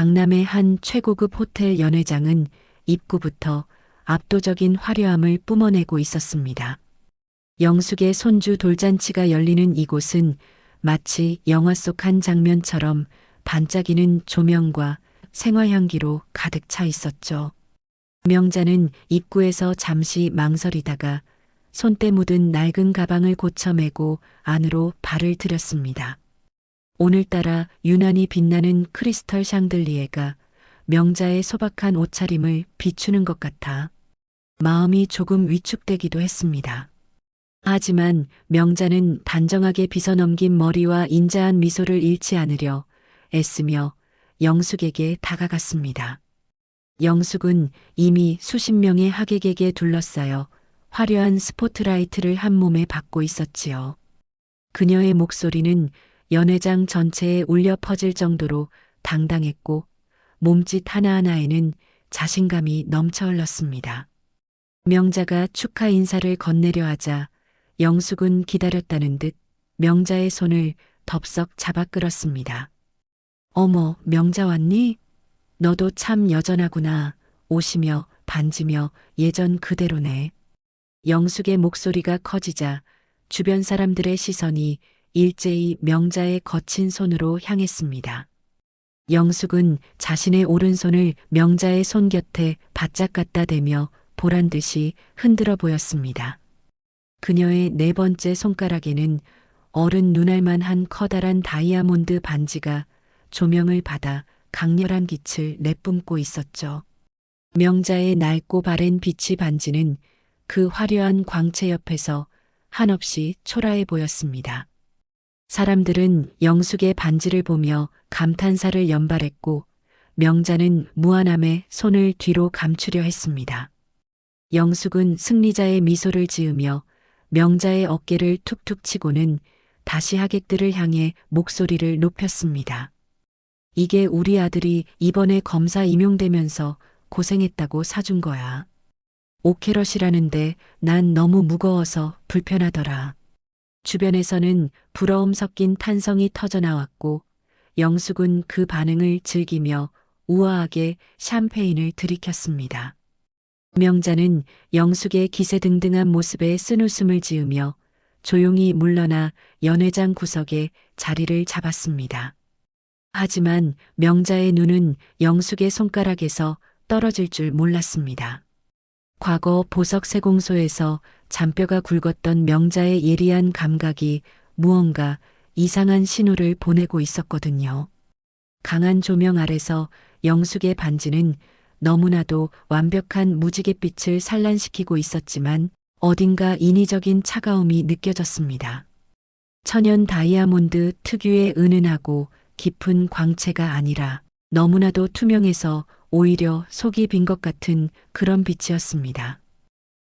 강남의 한 최고급 호텔 연회장은 입구부터 압도적인 화려함을 뿜어내고 있었습니다. 영숙의 손주 돌잔치가 열리는 이곳은 마치 영화 속 한 장면처럼 반짝이는 조명과 생화향기로 가득 차 있었죠. 명자는 입구에서 잠시 망설이다가 손때 묻은 낡은 가방을 고쳐매고 안으로 발을 들였습니다. 오늘따라 유난히 빛나는 크리스털 샹들리에가 명자의 소박한 옷차림을 비추는 것 같아 마음이 조금 위축되기도 했습니다. 하지만 명자는 단정하게 빗어넘긴 머리와 인자한 미소를 잃지 않으려 애쓰며 영숙에게 다가갔습니다. 영숙은 이미 수십 명의 하객에게 둘러싸여 화려한 스포트라이트를 한 몸에 받고 있었지요. 그녀의 목소리는 연회장 전체에 울려 퍼질 정도로 당당했고 몸짓 하나하나에는 자신감이 넘쳐 흘렀습니다. 명자가 축하 인사를 건네려 하자 영숙은 기다렸다는 듯 명자의 손을 덥석 잡아 끌었습니다. 어머, 명자 왔니? 너도 참 여전하구나. 옷이며 반지며 예전 그대로네. 영숙의 목소리가 커지자 주변 사람들의 시선이 일제히 명자의 거친 손으로 향했습니다. 영숙은 자신의 오른손을 명자의 손 곁에 바짝 갖다 대며 보란 듯이 흔들어 보였습니다. 그녀의 네 번째 손가락에는 어른 눈알만 한 커다란 다이아몬드 반지가 조명을 받아 강렬한 빛을 내뿜고 있었죠. 명자의 낡고 바랜 빛이 반지는 그 화려한 광채 옆에서 한없이 초라해 보였습니다. 사람들은 영숙의 반지를 보며 감탄사를 연발했고 명자는 무한함에 손을 뒤로 감추려 했습니다. 영숙은 승리자의 미소를 지으며 명자의 어깨를 툭툭 치고는 다시 하객들을 향해 목소리를 높였습니다. 이게 우리 아들이 이번에 검사 임용되면서 고생했다고 사준 거야. 오케럿이라는데 난 너무 무거워서 불편하더라. 주변에서는 부러움 섞인 탄성이 터져나왔고 영숙은 그 반응을 즐기며 우아하게 샴페인을 들이켰습니다. 명자는 영숙의 기세등등한 모습에 쓴웃음을 지으며 조용히 물러나 연회장 구석에 자리를 잡았습니다. 하지만 명자의 눈은 영숙의 손가락에서 떨어질 줄 몰랐습니다. 과거 보석 세공소에서 잔뼈가 굵었던 명자의 예리한 감각이 무언가 이상한 신호를 보내고 있었거든요. 강한 조명 아래서 영숙의 반지는 너무나도 완벽한 무지갯빛을 산란시키고 있었지만 어딘가 인위적인 차가움이 느껴졌습니다. 천연 다이아몬드 특유의 은은하고 깊은 광채가 아니라 너무나도 투명해서 오히려 속이 빈 것 같은 그런 빛이었습니다.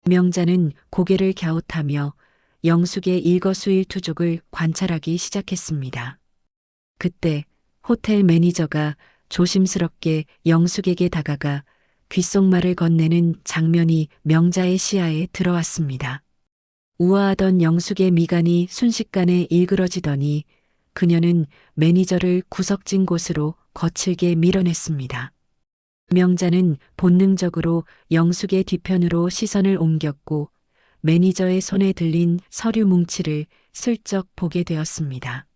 명자는 고개를 갸웃하며 영숙의 일거수일투족을 관찰하기 시작했습니다. 그때 호텔 매니저가 조심스럽게 영숙에게 다가가 귓속말을 건네는 장면이 명자의 시야에 들어왔습니다. 우아하던 영숙의 미간이 순식간에 일그러지더니 그녀는 매니저를 구석진 곳으로 거칠게 밀어냈습니다. 명자는 본능적으로 영숙의 뒤편으로 시선을 옮겼고 매니저의 손에 들린 서류 뭉치를 슬쩍 보게 되었습니다.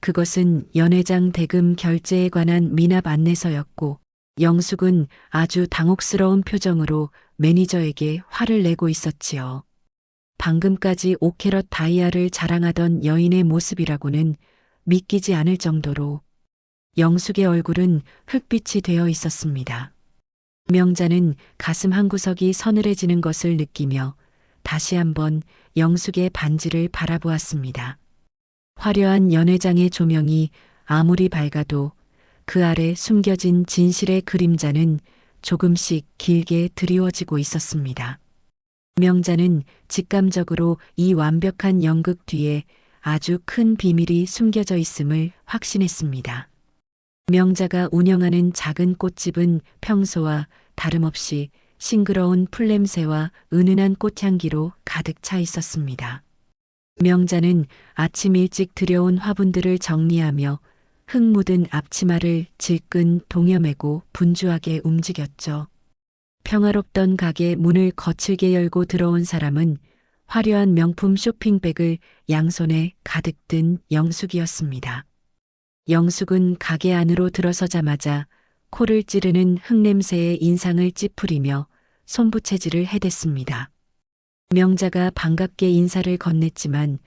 그것은 연회장 대금 결제에 관한 미납 안내서였고 영숙은 아주 당혹스러운 표정으로 매니저에게 화를 내고 있었지요. 방금까지 오케럿 다이아를 자랑하던 여인의 모습이라고는 믿기지 않을 정도로 영숙의 얼굴은 흙빛이 되어 있었습니다. 명자는 가슴 한구석이 서늘해지는 것을 느끼며 다시 한번 영숙의 반지를 바라보았습니다. 화려한 연회장의 조명이 아무리 밝아도 그 아래 숨겨진 진실의 그림자는 조금씩 길게 드리워지고 있었습니다. 명자는 직감적으로 이 완벽한 연극 뒤에 아주 큰 비밀이 숨겨져 있음을 확신했습니다. 명자가 운영하는 작은 꽃집은 평소와 다름없이 싱그러운 풀냄새와 은은한 꽃향기로 가득 차 있었습니다. 명자는 아침 일찍 들여온 화분들을 정리하며 흙 묻은 앞치마를 질끈 동여매고 분주하게 움직였죠. 평화롭던 가게 문을 거칠게 열고 들어온 사람은 화려한 명품 쇼핑백을 양손에 가득 든 영숙이었습니다. 영숙은 가게 안으로 들어서자마자 코를 찌르는 흙냄새에 인상을 찌푸리며 손부채질을 해댔습니다. 명자가 반갑게 인사를 건넸지만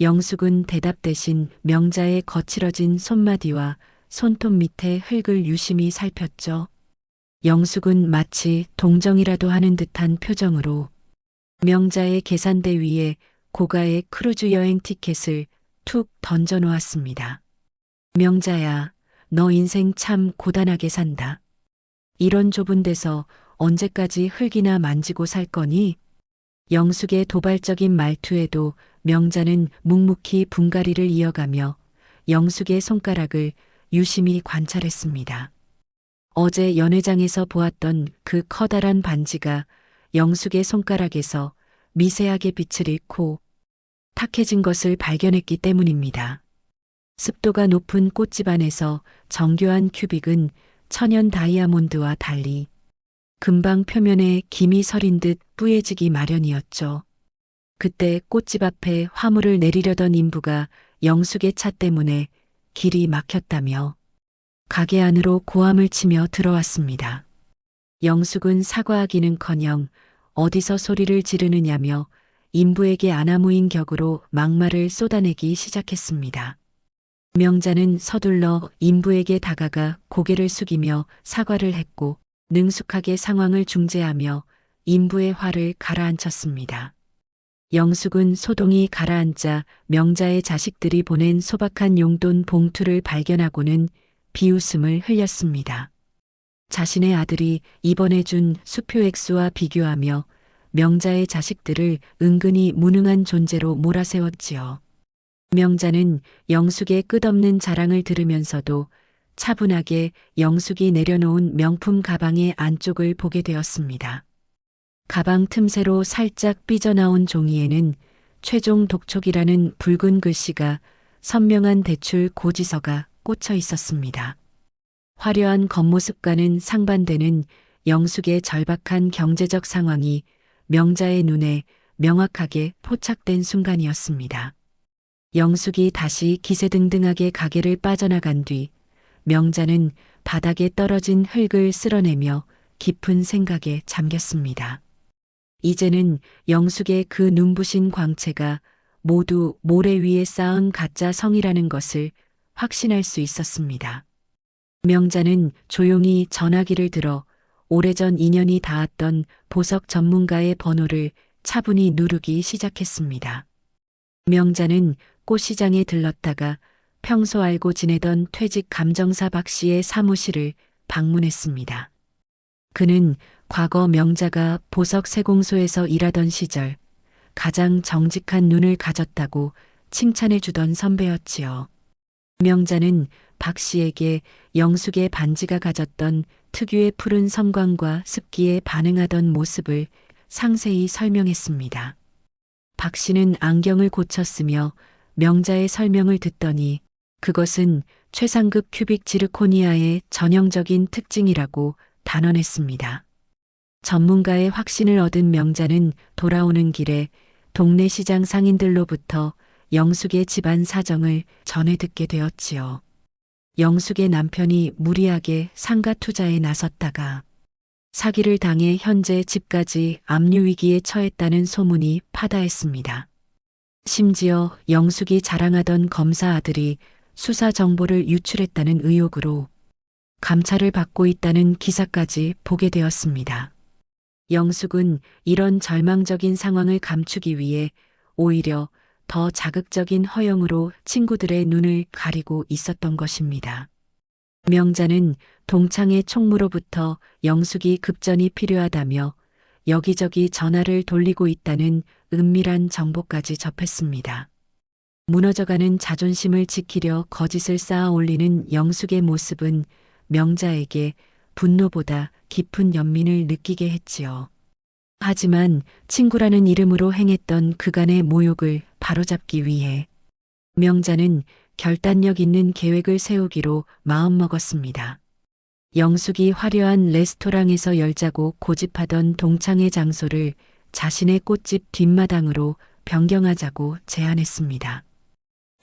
영숙은 대답 대신 명자의 거칠어진 손마디와 손톱 밑에 흙을 유심히 살폈죠. 영숙은 마치 동정이라도 하는 듯한 표정으로 명자의 계산대 위에 고가의 크루즈 여행 티켓을 툭 던져 놓았습니다. 명자야, 너 인생 참 고단하게 산다. 이런 좁은 데서 언제까지 흙이나 만지고 살 거니? 영숙의 도발적인 말투에도 명자는 묵묵히 분갈이를 이어가며 영숙의 손가락을 유심히 관찰했습니다. 어제 연회장에서 보았던 그 커다란 반지가 영숙의 손가락에서 미세하게 빛을 잃고 탁해진 것을 발견했기 때문입니다. 습도가 높은 꽃집 안에서 정교한 큐빅은 천연 다이아몬드와 달리 금방 표면에 김이 서린 듯 뿌얘지기 마련이었죠. 그때 꽃집 앞에 화물을 내리려던 인부가 영숙의 차 때문에 길이 막혔다며 가게 안으로 고함을 치며 들어왔습니다. 영숙은 사과하기는커녕 어디서 소리를 지르느냐며 인부에게 아나무인 격으로 막말을 쏟아내기 시작했습니다. 명자는 서둘러 인부에게 다가가 고개를 숙이며 사과를 했고 능숙하게 상황을 중재하며 인부의 화를 가라앉혔습니다. 영숙은 소동이 가라앉자 명자의 자식들이 보낸 소박한 용돈 봉투를 발견하고는 비웃음을 흘렸습니다. 자신의 아들이 이번에 준 수표 액수와 비교하며 명자의 자식들을 은근히 무능한 존재로 몰아세웠지요. 명자는 영숙의 끝없는 자랑을 들으면서도 차분하게 영숙이 내려놓은 명품 가방의 안쪽을 보게 되었습니다. 가방 틈새로 살짝 삐져나온 종이에는 최종 독촉이라는 붉은 글씨가 선명한 대출 고지서가 꽂혀 있었습니다. 화려한 겉모습과는 상반되는 영숙의 절박한 경제적 상황이 명자의 눈에 명확하게 포착된 순간이었습니다. 영숙이 다시 기세등등하게 가게를 빠져나간 뒤 명자는 바닥에 떨어진 흙을 쓸어내며 깊은 생각에 잠겼습니다. 이제는 영숙의 그 눈부신 광채가 모두 모래 위에 쌓은 가짜 성이라는 것을 확신할 수 있었습니다. 명자는 조용히 전화기를 들어 오래전 인연이 닿았던 보석 전문가의 번호를 차분히 누르기 시작했습니다. 명자는 꽃시장에 들렀다가 평소 알고 지내던 퇴직 감정사 박 씨의 사무실을 방문했습니다. 그는 과거 명자가 보석 세공소에서 일하던 시절 가장 정직한 눈을 가졌다고 칭찬해 주던 선배였지요. 명자는 박 씨에게 영숙의 반지가 가졌던 특유의 푸른 섬광과 습기에 반응하던 모습을 상세히 설명했습니다. 박 씨는 안경을 고쳤으며 명자의 설명을 듣더니 그것은 최상급 큐빅 지르코니아의 전형적인 특징이라고 단언했습니다. 전문가의 확신을 얻은 명자는 돌아오는 길에 동네 시장 상인들로부터 영숙의 집안 사정을 전해 듣게 되었지요. 영숙의 남편이 무리하게 상가 투자에 나섰다가 사기를 당해 현재 집까지 압류 위기에 처했다는 소문이 파다했습니다. 심지어 영숙이 자랑하던 검사 아들이 수사 정보를 유출했다는 의혹으로 감찰을 받고 있다는 기사까지 보게 되었습니다. 영숙은 이런 절망적인 상황을 감추기 위해 오히려 더 자극적인 허영으로 친구들의 눈을 가리고 있었던 것입니다. 명자는 동창의 총무로부터 영숙이 급전이 필요하다며 여기저기 전화를 돌리고 있다는 은밀한 정보까지 접했습니다. 무너져가는 자존심을 지키려 거짓을 쌓아 올리는 영숙의 모습은 명자에게 분노보다 깊은 연민을 느끼게 했지요. 하지만 친구라는 이름으로 행했던 그간의 모욕을 바로잡기 위해 명자는 결단력 있는 계획을 세우기로 마음먹었습니다. 영숙이 화려한 레스토랑에서 열자고 고집하던 동창회 장소를 자신의 꽃집 뒷마당으로 변경하자고 제안했습니다.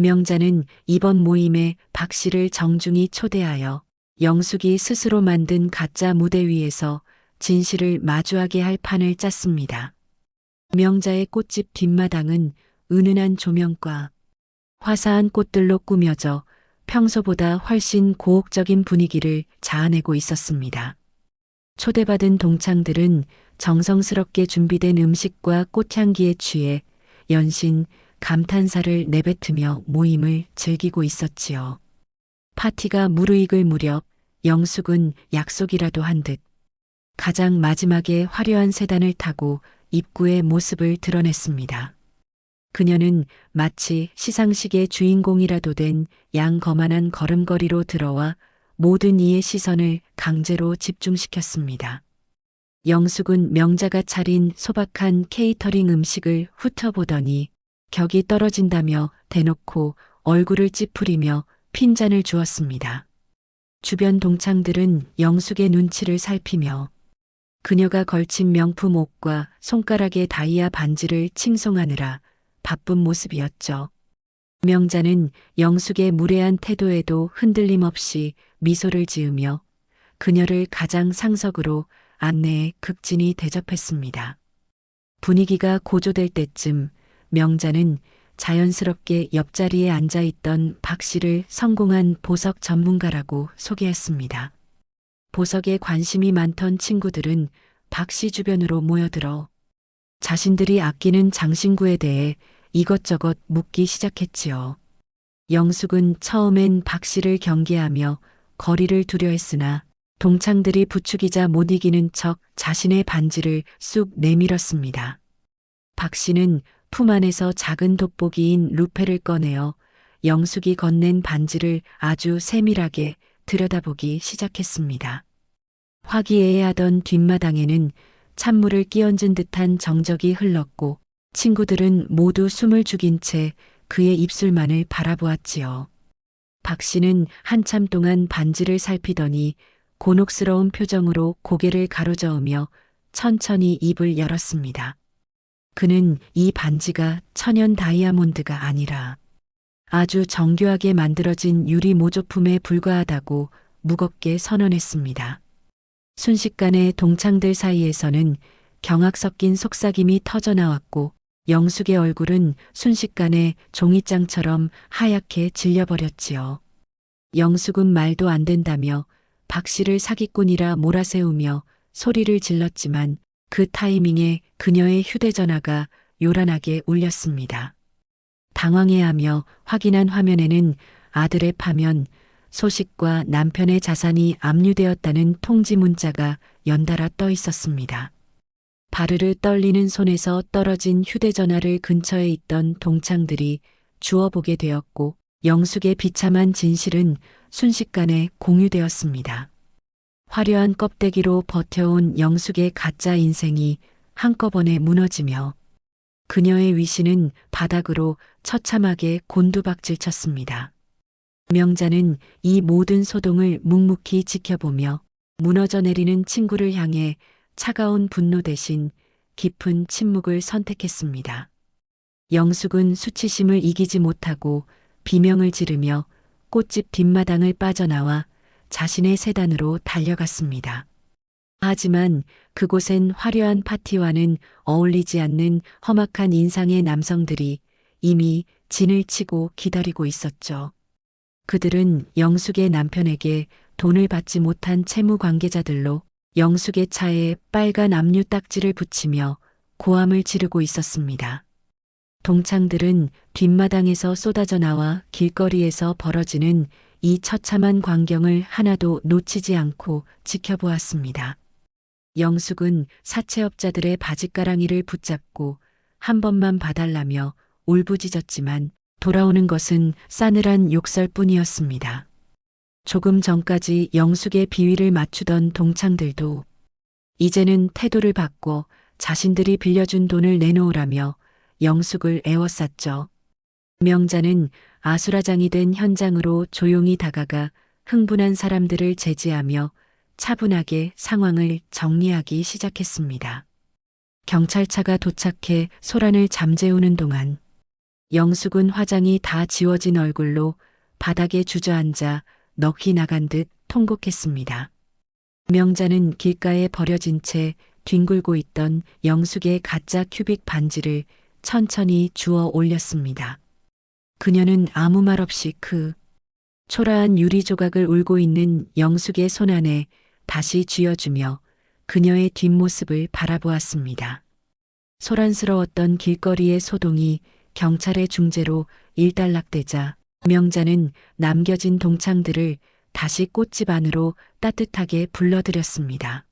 명자는 이번 모임에 박 씨를 정중히 초대하여 영숙이 스스로 만든 가짜 무대 위에서 진실을 마주하게 할 판을 짰습니다. 명자의 꽃집 뒷마당은 은은한 조명과 화사한 꽃들로 꾸며져 평소보다 훨씬 고혹적인 분위기를 자아내고 있었습니다. 초대받은 동창들은 정성스럽게 준비된 음식과 꽃향기에 취해 연신 감탄사를 내뱉으며 모임을 즐기고 있었지요. 파티가 무르익을 무렵 영숙은 약속이라도 한 듯 가장 마지막에 화려한 세단을 타고 입구의 모습을 드러냈습니다. 그녀는 마치 시상식의 주인공이라도 된 양 거만한 걸음걸이로 들어와 모든 이의 시선을 강제로 집중시켰습니다. 영숙은 명자가 차린 소박한 케이터링 음식을 훑어보더니 격이 떨어진다며 대놓고 얼굴을 찌푸리며 핀잔을 주었습니다. 주변 동창들은 영숙의 눈치를 살피며 그녀가 걸친 명품 옷과 손가락의 다이아 반지를 칭송하느라 바쁜 모습이었죠. 명자는 영숙의 무례한 태도에도 흔들림 없이 미소를 지으며 그녀를 가장 상석으로 안내에 극진히 대접했습니다. 분위기가 고조될 때쯤 명자는 자연스럽게 옆자리에 앉아 있던 박 씨를 성공한 보석 전문가라고 소개했습니다. 보석에 관심이 많던 친구들은 박 씨 주변으로 모여들어 자신들이 아끼는 장신구에 대해 이것저것 묻기 시작했지요. 영숙은 처음엔 박 씨를 경계하며 거리를 두려 했으나 동창들이 부추기자 못 이기는 척 자신의 반지를 쑥 내밀었습니다. 박 씨는 품 안에서 작은 돋보기인 루페를 꺼내어 영숙이 건넨 반지를 아주 세밀하게 들여다보기 시작했습니다. 화기애애하던 뒷마당에는 찬물을 끼얹은 듯한 정적이 흘렀고 친구들은 모두 숨을 죽인 채 그의 입술만을 바라보았지요. 박 씨는 한참 동안 반지를 살피더니 곤혹스러운 표정으로 고개를 가로저으며 천천히 입을 열었습니다. 그는 이 반지가 천연 다이아몬드가 아니라 아주 정교하게 만들어진 유리 모조품에 불과하다고 무겁게 선언했습니다. 순식간에 동창들 사이에서는 경악 섞인 속삭임이 터져나왔고 영숙의 얼굴은 순식간에 종이장처럼 하얗게 질려버렸지요. 영숙은 말도 안 된다며 박 씨를 사기꾼이라 몰아세우며 소리를 질렀지만 그 타이밍에 그녀의 휴대전화가 요란하게 울렸습니다. 당황해하며 확인한 화면에는 아들의 파면, 소식과 남편의 자산이 압류되었다는 통지 문자가 연달아 떠 있었습니다. 바르르 떨리는 손에서 떨어진 휴대전화를 근처에 있던 동창들이 주워보게 되었고 영숙의 비참한 진실은 순식간에 공유되었습니다. 화려한 껍데기로 버텨온 영숙의 가짜 인생이 한꺼번에 무너지며 그녀의 위신은 바닥으로 처참하게 곤두박질 쳤습니다. 명자는 이 모든 소동을 묵묵히 지켜보며 무너져 내리는 친구를 향해 차가운 분노 대신 깊은 침묵을 선택했습니다. 영숙은 수치심을 이기지 못하고 비명을 지르며 꽃집 뒷마당을 빠져나와 자신의 세단으로 달려갔습니다. 하지만 그곳엔 화려한 파티와는 어울리지 않는 험악한 인상의 남성들이 이미 진을 치고 기다리고 있었죠. 그들은 영숙의 남편에게 돈을 받지 못한 채무 관계자들로 영숙의 차에 빨간 압류 딱지를 붙이며 고함을 지르고 있었습니다. 동창들은 뒷마당에서 쏟아져 나와 길거리에서 벌어지는 이 처참한 광경을 하나도 놓치지 않고 지켜보았습니다. 영숙은 사채업자들의 바짓가랑이를 붙잡고 한 번만 봐달라며 울부짖었지만 돌아오는 것은 싸늘한 욕설뿐이었습니다. 조금 전까지 영숙의 비위를 맞추던 동창들도 이제는 태도를 바꿔 자신들이 빌려준 돈을 내놓으라며 영숙을 애워쌌죠. 명자는 아수라장이 된 현장으로 조용히 다가가 흥분한 사람들을 제지하며 차분하게 상황을 정리하기 시작했습니다. 경찰차가 도착해 소란을 잠재우는 동안 영숙은 화장이 다 지워진 얼굴로 바닥에 주저앉아 넋이 나간 듯 통곡했습니다. 명자는 길가에 버려진 채 뒹굴고 있던 영숙의 가짜 큐빅 반지를 천천히 주워 올렸습니다. 그녀는 아무 말 없이 그 초라한 유리 조각을 울고 있는 영숙의 손 안에 다시 쥐어주며 그녀의 뒷모습을 바라보았습니다. 소란스러웠던 길거리의 소동이 경찰의 중재로 일단락되자 명자는 남겨진 동창들을 다시 꽃집 안으로 따뜻하게 불러들였습니다.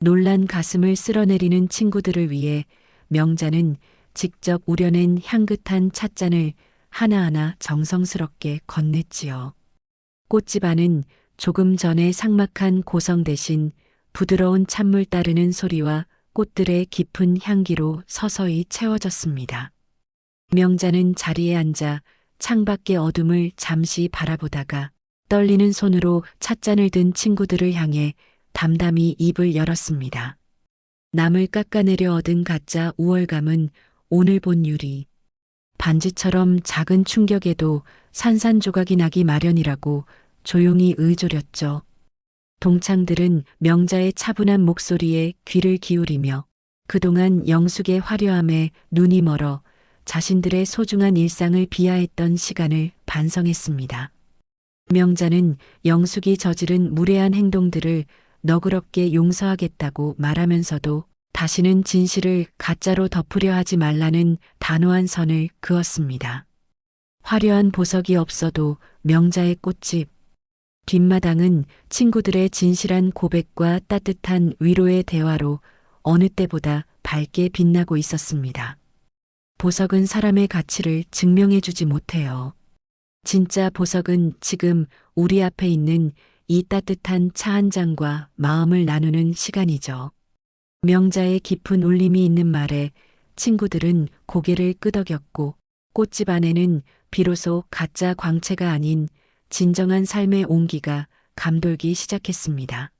놀란 가슴을 쓸어내리는 친구들을 위해 명자는 직접 우려낸 향긋한 찻잔을 하나하나 정성스럽게 건넸지요. 꽃집 안은 조금 전에 삭막한 고성 대신 부드러운 찬물 따르는 소리와 꽃들의 깊은 향기로 서서히 채워졌습니다. 명자는 자리에 앉아 창밖의 어둠을 잠시 바라보다가 떨리는 손으로 찻잔을 든 친구들을 향해 담담히 입을 열었습니다. 남을 깎아내려 얻은 가짜 우월감은 오늘 본 유리. 반지처럼 작은 충격에도 산산조각이 나기 마련이라고 조용히 의조렸죠. 동창들은 명자의 차분한 목소리에 귀를 기울이며 그동안 영숙의 화려함에 눈이 멀어 자신들의 소중한 일상을 비하했던 시간을 반성했습니다. 명자는 영숙이 저지른 무례한 행동들을 너그럽게 용서하겠다고 말하면서도 다시는 진실을 가짜로 덮으려 하지 말라는 단호한 선을 그었습니다. 화려한 보석이 없어도 명자의 꽃집, 뒷마당은 친구들의 진실한 고백과 따뜻한 위로의 대화로 어느 때보다 밝게 빛나고 있었습니다. 보석은 사람의 가치를 증명해주지 못해요. 진짜 보석은 지금 우리 앞에 있는 이 따뜻한 차 한 잔과 마음을 나누는 시간이죠. 명자의 깊은 울림이 있는 말에 친구들은 고개를 끄덕였고 꽃집 안에는 비로소 가짜 광채가 아닌 진정한 삶의 온기가 감돌기 시작했습니다.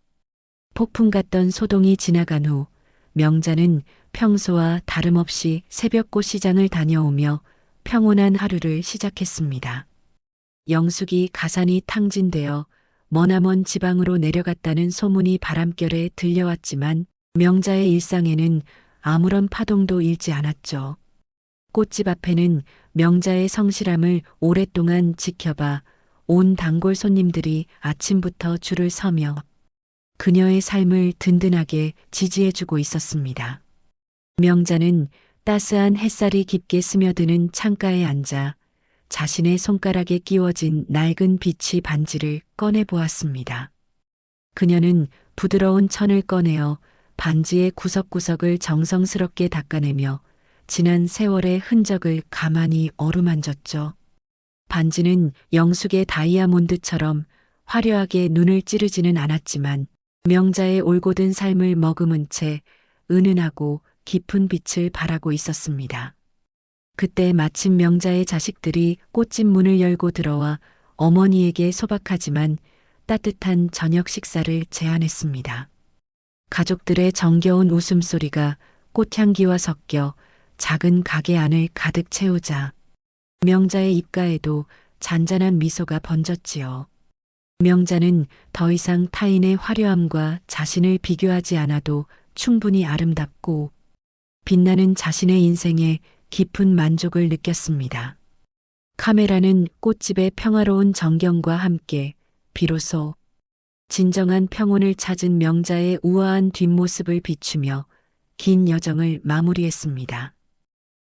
폭풍 같던 소동이 지나간 후 명자는 평소와 다름없이 새벽꽃 시장을 다녀오며 평온한 하루를 시작했습니다. 영숙이 가산이 탕진되어 머나먼 지방으로 내려갔다는 소문이 바람결에 들려왔지만 명자의 일상에는 아무런 파동도 일지 않았죠. 꽃집 앞에는 명자의 성실함을 오랫동안 지켜봐 온 단골 손님들이 아침부터 줄을 서며 그녀의 삶을 든든하게 지지해주고 있었습니다. 명자는 따스한 햇살이 깊게 스며드는 창가에 앉아 자신의 손가락에 끼워진 낡은 비치 반지를 꺼내 보았습니다. 그녀는 부드러운 천을 꺼내어 반지의 구석구석을 정성스럽게 닦아내며 지난 세월의 흔적을 가만히 어루만졌죠. 반지는 영숙의 다이아몬드처럼 화려하게 눈을 찌르지는 않았지만 명자의 올곧은 삶을 머금은 채 은은하고 깊은 빛을 발하고 있었습니다. 그때 마침 명자의 자식들이 꽃집 문을 열고 들어와 어머니에게 소박하지만 따뜻한 저녁 식사를 제안했습니다. 가족들의 정겨운 웃음소리가 꽃향기와 섞여 작은 가게 안을 가득 채우자 명자의 입가에도 잔잔한 미소가 번졌지요. 명자는 더 이상 타인의 화려함과 자신을 비교하지 않아도 충분히 아름답고 빛나는 자신의 인생에 깊은 만족을 느꼈습니다. 카메라는 꽃집의 평화로운 전경과 함께 비로소 진정한 평온을 찾은 명자의 우아한 뒷모습을 비추며 긴 여정을 마무리했습니다.